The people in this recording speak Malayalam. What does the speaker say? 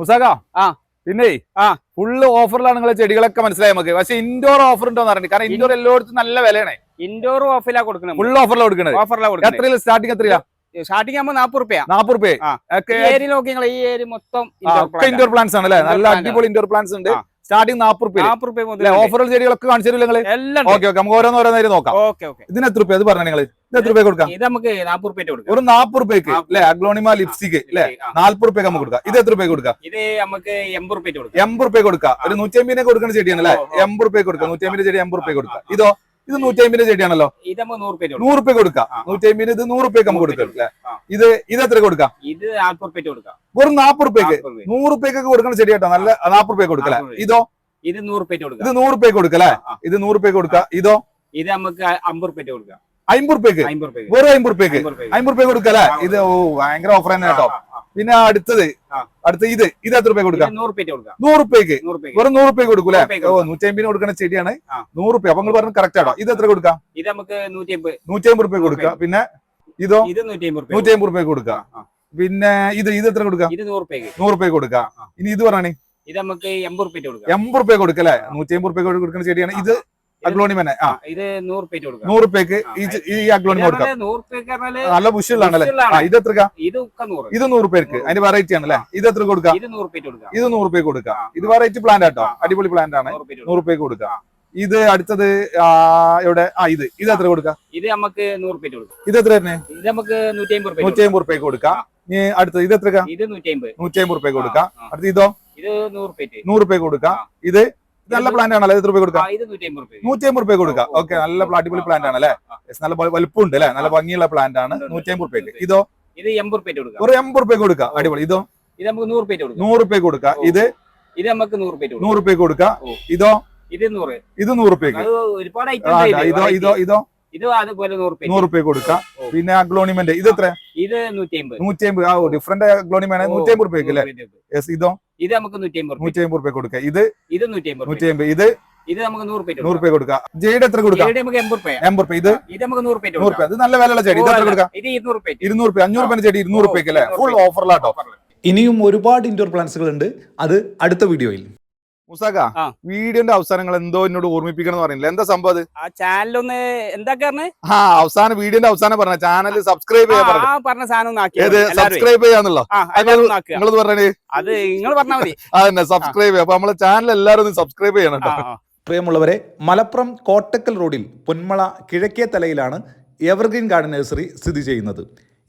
മുസാക ആ. പിന്നെ ആ. ഫുള്ള് ഓഫറിലാണ് നിങ്ങളെ ചെടികളൊക്കെ മനസ്സിലായി നമുക്ക്. പക്ഷെ ഇൻഡോർ ഓഫർ ഉണ്ടോ എന്ന് അറിയണ്ട. കാരണം ഇൻഡോർ എല്ലായിടത്തും നല്ല വിലയാണ്. ഇൻഡോർ ഓഫിലാ കൊടുക്കണം ഫുൾ ഓഫറിലാണ് കൊടുക്കുന്നത് ഓഫറിലാ കൊടുക്കണം എത്രയില്ല സ്റ്റാർട്ടിംഗ് എത്രയാ സ്റ്റാർട്ടിംഗ് ആകുമ്പോൾ നാപ്പത് റുപ്യ. നാപ്പത് റുപ്യ. ഈ ഏരിയ നോക്കി നിങ്ങൾ ഈ ഏരിയ മൊത്തം ഇൻഡോർ പ്ലാന്റ്സ് ആണ് അല്ലേ നല്ല അടിപൊളി ഇൻഡോർ പ്ലാന്റ്സ് ഉണ്ട്. ആ. സ്റ്റാർട്ടിങ് നാപ്പത് റുപ്യ നാപ്പത് റുപ്യ മുതൽ ഓഫറുകൾ ചെടികളൊക്കെ കാണിച്ചു തരും എല്ലാം ഓക്കെ ഓക്കെ. നമുക്ക് ഓരോന്ന് ഓരോന്നേരം നോക്കാം. Okay okay. ഇതിന് എത്ര റുപ്യ? അത് പറഞ്ഞു നിങ്ങൾ ഇത് എത്ര റുപ്യ കൊടുക്കാം? ഇത് നമുക്ക് നാപ്പത് റുപ്യ കൊടുക്കാം. ഒരു നാപ്പത് റുപ്യക്ക് അല്ലെ? അഗ്ലോണിമ ലിപ്സ്റ്റിക് അല്ലെ. നാല്പത് റുപ്യ നമുക്ക് കൊടുക്കാം. ഇത് എത്ര റുപ്യ കൊടുക്കാം? ഇത് നമുക്ക് എൺപത് റുപ്യ കൊടുക്കാം. എൺപത് റുപ്യ കൊടുക്കാം. ഒരു നൂറ്റി അമ്പതിനെ കൊടുക്കുന്ന ചെടിയാണ് അല്ലെ? ഓ, ഓ. എൺപത് റുപ്യ കൊടുക്കാം. നൂറ്റി അമ്പതിന്റെ ചെടി എൺപത് റുപ്യ കൊടുക്കാം. ഇതോ? ഇത് നൂറ്റി അമ്പതിന്റെ ചെടിയാണല്ലോ? ഇത് നമുക്ക് നൂറ് റുപ്യ കൊടുക്കാം. നൂറ്റി അമ്പതിന് ഇത് നൂറ് റുപ്യ നമുക്ക് കൊടുക്കാം ഇത് ഇത് എത്ര കൊടുക്കാം? ഇത് നാൽപ്പത് റുപ്യ കൊടുക്കാം. വെറും നാപ്പത് റുപ്യക്ക്. നൂറ് റുപ്യക്കൊക്കെ കൊടുക്കുന്ന ചെടി കേട്ടോ നല്ല നാപ്പത് റുപ്യ രൂപ. ഇതോ? ഇത് നൂറ് റുപ്യ കൊടുക്കാം. ഇത് നൂറ് റുപ്യക്ക് കൊടുക്കല്ലേ. ഇത് നൂറ് റുപ്യ കൊടുക്കുക ഇതോ? ഇത് നമുക്ക് അമ്പത് റുപ്യ കൊടുക്കാം. അമ്പത് റുപ്യക്ക്? വെറും അമ്പത് റുപ്യക്ക്? അമ്പത് റുപ്യ കൊടുക്കല്ലേ? ഇത് ഓ ഭയങ്കര ഓഫർ തന്നെ കേട്ടോ. പിന്നെ അടുത്തത്. അടുത്ത ഇത്. ഇത് എത്ര റുപ്യ കൊടുക്കാം? നൂറ് റുപ്യ കൊടുക്കാം. നൂറ് റുപ്യക്ക്. വെറും നൂറ് റുപ്യ കൊടുക്കൂലേ ഓ കൊടുക്കാം. നൂറ്റി അമ്പതിന് കൊടുക്കുന്ന ചെടിയാണ്. നൂറ് റുപ്യ. അപ്പൊ നിങ്ങൾ പറഞ്ഞ കറക്റ്റ് ആണോ? ഇത് എത്ര കൊടുക്കാം? ഇത് നമുക്ക് നൂറ്റി അമ്പത് നൂറ്റി അമ്പത് റുപ്യ കൊടുക്കാം പിന്നെ ഇതോ? ഇത് നൂറ്റി അമ്പത് റുപ്യ നൂറ്റി പിന്നെ ഇത് ഇത് എത്ര കൊടുക്കാം? ഇത് നൂറ് രൂപയ്ക്ക് നൂറ് റുപ്യ കൊടുക്കാം. ഇനി ഇത് പറയണേ ഇത് നമുക്ക് എൺപത് റുപ്യ കൊടുക്കാം. എൺപത് റുപ്യ കൊടുക്കല്ലേ നൂറ്റി അമ്പത് റുപ്യ കൊടുക്കുന്ന ചെടിയാണ്. ഇത് അഗ്ലോണിമനെ ആ. ആ, ഇത് നൂറ് റുപ്യ കൊടുക്കാം. നൂറ് രൂപയ്ക്ക് ഈ അഗ്ലോണി കൊടുക്കാം. നൂറ് റുപ്യക്ക് നല്ല ബുഷിലാണല്ലേ ബുഷിലാണ്. ഇത് എത്ര ഇത് ഇത് നൂറ് റുപ്യക്ക്. അതിന്റെ വെറൈറ്റി ആണല്ലേ ഇത് എത്ര കൊടുക്കാം? ഇത് നൂറ് റുപ്യ കൊടുക്കാം. ഇത് നൂറ് രൂപയ്ക്ക് കൊടുക്കാം. ഇത് വെറൈറ്റി പ്ലാന്റ് ആട്ടോ. അടിപൊളി പ്ലാന്റ് ആണ്. നൂറ് രൂപയ്ക്ക് കൊടുക്കാം. ഇത് അടുത്തത് ഇവിടെ ആ ഇത്. ഇത് എത്ര കൊടുക്കാം? ഇത് നമുക്ക് നൂറ് റുപ്യ കൊടുക്കാം. ഇത് എത്ര തന്നെ ഇത് നമുക്ക് നൂറ്റി അമ്പത് റുപ്യ നൂറ്റി അമ്പത് റുപ്യ കൊടുക്കാം അടുത്തത് ഇത് എത്ര നൂറ്റി അമ്പത് റുപ്യ കൊടുക്കാം. അടുത്ത ഇതോ? നൂറ് റുപ്യ കൊടുക്കാം. ഇത് നല്ല പ്ലാന്റ് ആണല്ലേ? എത്ര റുപ്യ കൊടുക്കാം? നൂറ്റി അമ്പത് റുപ്യ. കൊടുക്കാം. ഓക്കെ നല്ല അടിപൊളി പ്ലാന്റ് ആണല്ലേ? നല്ല വലുപ്പമുണ്ട് അല്ലേ? നല്ല ഭംഗിയുള്ള പ്ലാന്റ് ആണ്. നൂറ്റി അമ്പത് റുപ്യക്ക് ഇതോ? ഒരു എൺപത് റുപ്യ കൊടുക്കാം. അടിപൊളി. ഇതോ? ഇത് നമുക്ക് നൂറ് റുപ്യ കൊടുക്കാം. ഇത്? ഇത് നമുക്ക് നൂറ് റുപ്യ കൊടുക്കാം. ഇതോ? ഇത് നൂറ്. ഇത് നൂറ് റുപ്യക്ക് ഇതാ, ഇതോ ഇതോ? ഇതോ അതുപോലെ നൂറ് റുപ്യ കൊടുക്കാം. പിന്നെ അഗ്ലോണിമെന്റ് ഇത് എത്ര ഇത് നൂറ്റി അമ്പത് ആ ഡിഫറെന്റ് അഗ്ലോണിമെന്റ് ഓ, നൂറ്റി അമ്പത് റുപ്യക്ക് അല്ലേ യെസ് ഇതോ? ഇത് നമുക്ക് നൂറ്റി അമ്പത് റുപ്യ നൂറ്റി അമ്പത് റുപ്യ കൊടുക്കാം. ഇത് ഇത് നൂറ്റി അമ്പത് നൂറ്റി റുപ്യ അമ്പത് ഇത് ഇത് നമുക്ക് നൂറ് റുപ്യ നൂറ് റുപ്യ കൊടുക്കാം. ജെയ്ഡ് എത്ര കൊടുക്കാം? എൺപത് രൂപ ഇത് ഇത് നമുക്ക് നൂറ് റുപ്യ നൂറ് രൂപ ഇത് നല്ല വിലയുള്ള ചെടി. ഇത് എത്ര കൊടുക്കാം? ഇത് ഇരുന്നൂറ് ഇരുന്നൂറ് റുപ്യ അഞ്ഞൂറ് റുപ്യ ചെടി ഇരുന്നൂറ് റുപ്യക്ക് അല്ലേ? ഫുൾ ഓഫറിലാട്ടോ ഇനിയും ഒരുപാട് ഇൻഡോർ പ്ലാന്റ്സുകൾ ഉണ്ട് അത് അടുത്ത വീഡിയോയിൽ. മുസാക വീഡിയോന്റെ അവസാനങ്ങൾ എന്തോ എന്നോട് ഓർമ്മിപ്പിക്കണം എന്ന് പറയുന്നില്ല. എന്താ സംഭവം അത്? ആ ചാനലൊന്ന് എന്താ പറഞ്ഞ്? ആ അവസാനം വീഡിയോന്റെ അവസാനം പറഞ്ഞ ചാനൽ സബ്സ്ക്രൈബ് ചെയ്യാൻ പറഞ്ഞു ആ പറഞ്ഞ സാധനം ഒന്ന് സബ്സ്ക്രൈബ് ചെയ്യാന്നുള്ളോ? ഒന്ന് നിങ്ങളത് പറഞ്ഞേ? അത് നിങ്ങൾ പറഞ്ഞാൽ മതി. അതന്നെ സബ്സ്ക്രൈബ് ചെയ്യാം. അപ്പൊ നമ്മളെ ചാനൽ എല്ലാവരും ഒന്ന് സബ്സ്ക്രൈബ് ചെയ്യണം കേട്ടോ. പ്രിയമുള്ളവരെ മലപ്പുറം കോട്ടക്കൽ റോഡിൽ പൊന്മള കിഴക്കേ തലയിലാണ് എവർഗ്രീൻ ഗാർഡൻ നഴ്സറി സ്ഥിതി ചെയ്യുന്നത്.